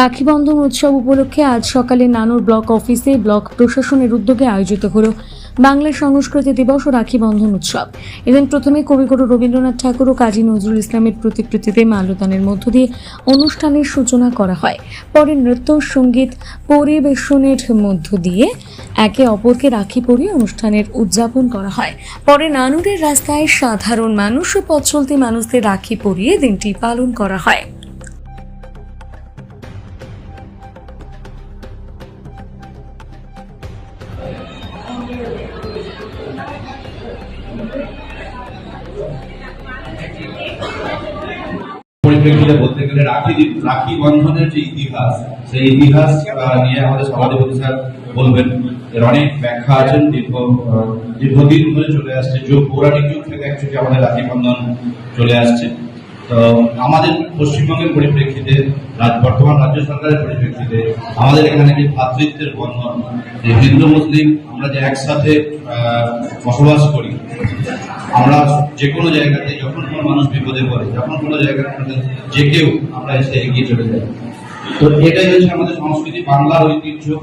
রাখি বন্ধন উৎসব উপলক্ষে আজ সকালে নানুর ব্লক অফিসে ব্লক প্রশাসনের উদ্যোগে আয়োজিত হল বাংলা সংস্কৃতি দিবস ও রাখি বন্ধন উৎসব। এদিন প্রথমে কবিগুরু রবীন্দ্রনাথ ঠাকুর ও কাজী নজরুল ইসলামের প্রতিকৃতিতে মাল্যদানের মধ্য দিয়ে অনুষ্ঠানের সূচনা করা হয়। পরে নৃত্য, সংগীত, পরিবেশনের মধ্য দিয়ে একে অপরকে রাখি পরিয়ে অনুষ্ঠানের উদযাপন করা হয়। পরে নানুরের রাস্তায় সাধারণ মানুষ ও পথ চলতি মানুষদের রাখি পরিয়ে দিনটি পালন করা হয়। পরিপ্রেক্ষিতে বলতে গেলে রাখি রাখি বন্ধনের যে ইতিহাস, সেই ইতিহাস নিয়ে আমাদের সভাধিপতি স্যার বলবেন। এর অনেক ব্যাখ্যা আছেন, দীর্ঘ দীর্ঘদিন ধরে চলে আসছে। যুগ, পৌরাণিক যুগ থেকে অ্যাকচুয়ালি আমাদের রাখি বন্ধন চলে আসছে। তো আমাদের পশ্চিমবঙ্গের পরিপ্রেক্ষিতে বর্তমান রাজ্য সরকারের পরিপ্রেক্ষিতে, আমাদের এখানে যে ভ্রাতৃত্বের বন্ধন, যে হিন্দু, মুসলিম আমরা যে একসাথে বসবাস করি, আমরা যে কোনো জায়গাতে যখন কোনো মানুষ বিপদে পড়ে, যখন কোনো জায়গায় যে কেউ আমরা এসে এগিয়ে চলে যাই। তো এটাই হচ্ছে আমাদের সংস্কৃতি, বাংলার ঐতিহ্য।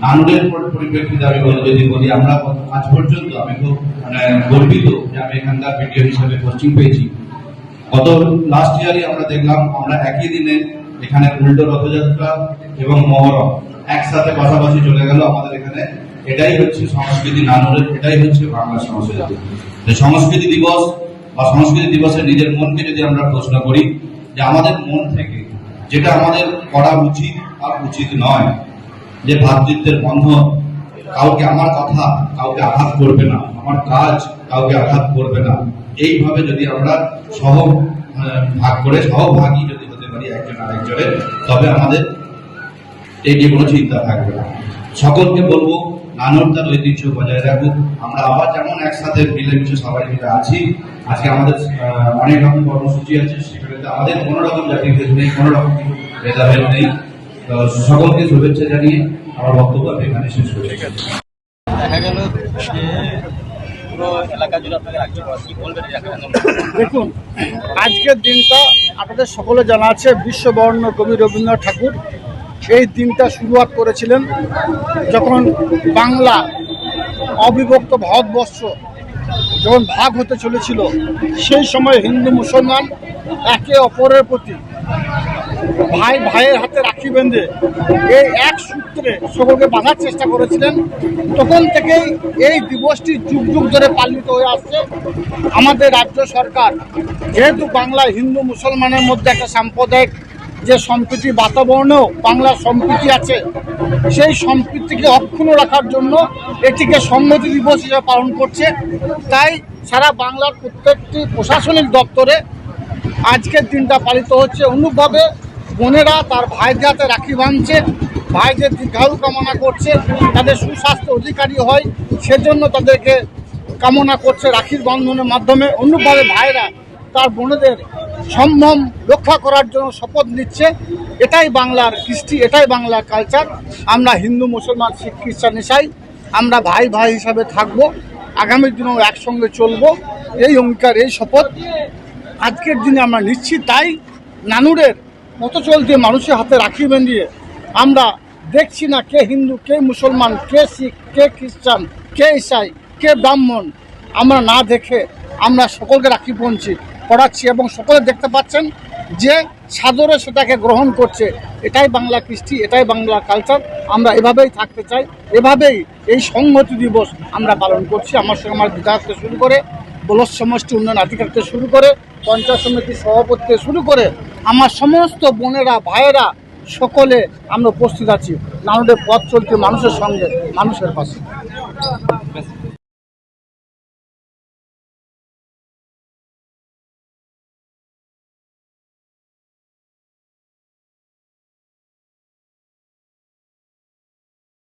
নানুরের পর- পরিপ্রেক্ষিতে আমি যদি বলি, আমরা আজ পর্যন্ত আমি খুব মানে গর্বিত যে আমি এখানকার ভিডিও হিসাবে কোচিং পেয়েছি। গত লাস্ট ইয়ারই আমরা দেখলাম আমরা একই দিনে এখানে উল্টো রথযাত্রা এবং মহরম একসাথে পাশাপাশি চলে গেল আমাদের এখানে। এটাই হচ্ছে সংস্কৃতি নানুরের এটাই হচ্ছে বাংলা সংস্কৃতি। সংস্কৃতি দিবস বা সংস্কৃতি দিবসে নিজের মনকে যদি আমরা প্রশ্ন করি যে আমাদের মন থেকে যেটা আমাদের করা উচিত আর উচিত নয়, যে ভ্রাতৃত্বের বন্ধ, কাউকে আমার কথা কাউকে আঘাত করবে না, আমার কাজ কাউকে আঘাত করবে না, এইভাবে যদি আমরা সহ ভাগ করে, সহভাগী যদি হতে পারি একজন আরেকজনের, তবে আমাদের এই নিয়ে কোনো চিন্তা থাকবে না। সকলকে বলব, নানর ঐতিহ্য বজায় রাখুক। আমরা আবার যেমন একসাথে মিলেমিশে সবাই মিলে আছি, আজকে আমাদের অনেক রকম কর্মসূচি আছে, সেখানে আমাদের কোনো রকম জাতি ভেদ নেই, কোনো রকম ভেদাভেদ নেই। সকলকে শুভেচ্ছা জানিয়ে আমার বক্তব্য আমি এখানে শেষ করছি। দেখুন, আজকের দিনটা আপনাদের সকলে জানা আছে, বিশ্ববর্ণ কবি রবীন্দ্রনাথ ঠাকুর সেই দিনটা শুরুয়াত করেছিলেন যখন বাংলা অবিভক্ত ভারতবর্ষ যখন ভাগ হতে চলেছিল, সেই সময় হিন্দু মুসলমান একে অপরের প্রতি ভাই ভাইয়ের হাতে রাখি বেঁধে এই এক সূত্রে সকলকে বাঁধার চেষ্টা করেছিলেন। তখন থেকেই এই দিবসটি যুগ যুগ ধরে পালিত হয়ে আসছে। আমাদের রাজ্য সরকার, যেহেতু বাংলায় হিন্দু মুসলমানের মধ্যে একটা সাম্প্রদায়িক যে সম্প্রীতি বাতাবরণেও বাংলার সম্প্রীতি আছে, সেই সম্প্রীতিকে অক্ষুণ্ণ রাখার জন্য এটিকে সংহতি দিবস হিসেবে পালন করছে। তাই সারা বাংলার প্রত্যেকটি প্রশাসনিক দপ্তরে আজকের দিনটা পালিত হচ্ছে। অনুরূপভাবে বোনেরা তার ভাইদের হাতে রাখি বাঁধছে, ভাইদের দীর্ঘায়ু কামনা করছে, তাদের সুস্বাস্থ্য অধিকারী হয়, সেজন্য তাদেরকে কামনা করছে রাখির বন্ধনের মাধ্যমে। অনুরূপভাবে ভাইরা তার বোনেদের সম্ভ্রম রক্ষা করার জন্য শপথ নিচ্ছে। এটাই বাংলার কৃষ্টি, এটাই বাংলার কালচার আমরা হিন্দু, মুসলমান, শিখ, খ্রিস্টান ইসাই আমরা ভাই ভাই হিসাবে থাকব। আগামী দিনেও একসঙ্গে চলব। এই অঙ্গীকার, এই শপথ আজকের দিনে আমরা নিচ্ছি। তাই নানুরের মতো চলতে মানুষের হাতে রাখি বেঁধিয়ে আমরা দেখছি না কে হিন্দু, কে মুসলমান, কে শিখ, কে খ্রিস্টান, কে ইসাই, কে ব্রাহ্মণ। আমরা না দেখে আমরা সকলকে রাখি পৌঁছি। পড়াচ্ছি এবং সকলে দেখতে পাচ্ছেন যে সাদরে সেটাকে গ্রহণ করছে। এটাই বাংলা কৃষ্টি, এটাই বাংলা কালচার আমরা এভাবেই থাকতে চাই, এভাবেই এই সংহতি দিবস আমরা পালন করছি। আমার সঙ্গে আমার বিধায়ক থেকে শুরু করে ব্লক সমষ্টি উন্নয়ন আধিকারিক থেকে শুরু করে পঞ্চায়েত সমিতির সভাপতি থেকে শুরু করে আমার সমস্ত বোনেরা, ভাইয়েরা, সকলে আমরা উপস্থিত আছি। নানুদের পথ চলতে মানুষের সঙ্গে, মানুষের পাশে।